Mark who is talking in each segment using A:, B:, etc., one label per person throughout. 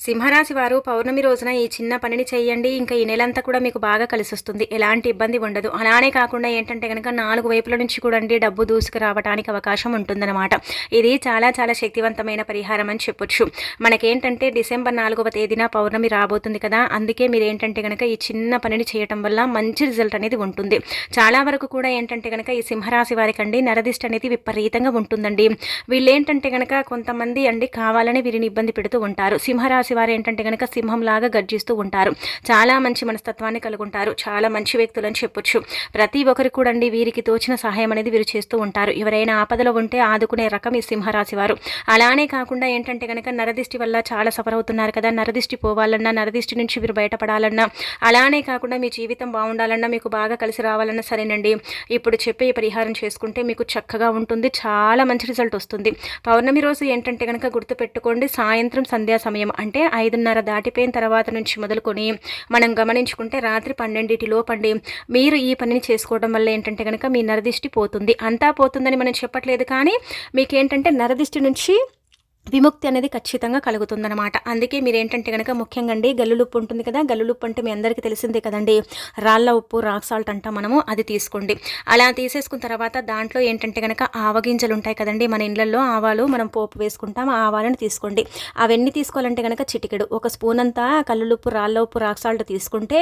A: సింహరాశి వారు పౌర్ణమి రోజున ఈ చిన్న పనిని చేయండి. ఇంకా ఈ నెలంతా కూడా మీకు బాగా కలిసి వస్తుంది ఎలాంటి ఇబ్బంది ఉండదు. అలానే కాకుండా ఏంటంటే కనుక నాలుగు వైపుల నుంచి కూడా అండి డబ్బు దూసుకు రావడానికి అవకాశం ఉంటుందన్నమాట. ఇది చాలా చాలా శక్తివంతమైన పరిహారం అని చెప్పొచ్చు. మనకేంటంటే డిసెంబర్ నాలుగవ తేదీన పౌర్ణమి రాబోతుంది కదా. అందుకే మీరు ఏంటంటే కనుక ఈ చిన్న పనిని చేయటం వల్ల మంచి రిజల్ట్ అనేది ఉంటుంది. చాలా వరకు కూడా ఏంటంటే కనుక ఈ సింహరాశి వారికి అండి నరదిష్టి అనేది విపరీతంగా ఉంటుందండి. వీళ్ళు ఏంటంటే కనుక కొంతమంది అండి కావాలని వీరిని ఇబ్బంది పెడుతూ ఉంటారు. సింహరాశి రాశి వారు ఏంటంటే కనుక సింహంలాగా గర్జిస్తూ ఉంటారు. చాలా మంచి మనస్తత్వాన్ని కలుగుంటారు. చాలా మంచి వ్యక్తులు అని చెప్పొచ్చు. ప్రతి ఒక్కరికి కూడా అండి వీరికి తోచిన సహాయం అనేది వీరు చేస్తూ ఉంటారు. ఎవరైనా ఆపదలో ఉంటే ఆదుకునే రకం ఈ సింహరాశి వారు అలానే కాకుండా ఏంటంటే కనుక నరదిష్టి వల్ల చాలా సఫర్ అవుతున్నారు కదా. నరదిష్టి పోవాలన్నా నరదిష్టి నుంచి వీరు బయటపడాలన్నా అలానే కాకుండా మీ జీవితం బాగుండాలన్నా మీకు బాగా కలిసి రావాలన్నా సరేనండి. ఇప్పుడు చెప్పే పరిహారం చేసుకుంటే మీకు చక్కగా ఉంటుంది. చాలా మంచి రిజల్ట్ వస్తుంది. పౌర్ణమి రోజు ఏంటంటే కనుక గుర్తుపెట్టుకోండి. సాయంత్రం సంధ్యా సమయం. అంటే అంటే ఐదున్నర దాటిపోయిన తర్వాత నుంచి మొదలుకొని మనం గమనించుకుంటే రాత్రి పన్నెండింటి లోపండి మీరు ఈ పనిని చేసుకోవడం వల్ల ఏంటంటే కనుక మీ నరదిష్టి పోతుంది. అంతా పోతుందని మనం చెప్పట్లేదు కానీ మీకేంటంటే నరదిష్టి నుంచి విముక్తి అనేది ఖచ్చితంగా కలుగుతుందనమాట అందుకే మీరు ఏంటంటే కనుక ముఖ్యంగా అండి గల్లులుప్పు ఉంటుంది కదా గల్లులుప్పు అంటే మీ అందరికీ తెలిసిందే కదండి. రాళ్ళ ఉప్పు రాక్ సాల్ట్ అంటాం మనము అది తీసుకోండి. అలా తీసేసుకున్న తర్వాత దాంట్లో ఏంటంటే కనుక ఆవగింజలు ఉంటాయి కదండి. మన ఇళ్ళలో ఆవాలు మనం పోపు వేసుకుంటాం ఆ ఆవాలను తీసుకోండి. అవన్నీ తీసుకోవాలంటే కనుక చిటికెడు. ఒక స్పూన్ అంతా కల్లులుప్పు రాళ్ళ ఉప్పు రాక్ సాల్ట్ తీసుకుంటే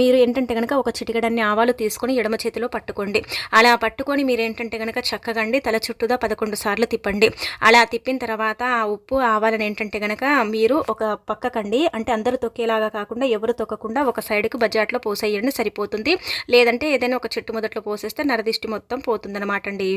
A: మీరు ఏంటంటే కనుక ఒక చిటికెడన్ని ఆవాలు తీసుకొని ఎడమ చేతిలో పట్టుకోండి. అలా పట్టుకొని మీరు ఏంటంటే కనుక చక్కగా అండి తల చుట్టూదా పదకొండు సార్లు తిప్పండి. అలా తిప్పిన తర్వాత ఆ ఉప్పు ఆవాలని ఏంటంటే కనుక మీరు ఒక పక్కకండి. అంటే అందరూ తొక్కేలాగా కాకుండా ఎవరు తొక్కకుండా ఒక సైడ్కి బజాట్లో పోసేయండి సరిపోతుంది. లేదంటే ఏదైనా ఒక చెట్టు మొదట్లో పోసేస్తే నరదిష్టి మొత్తం పోతుందన్నమాట అండి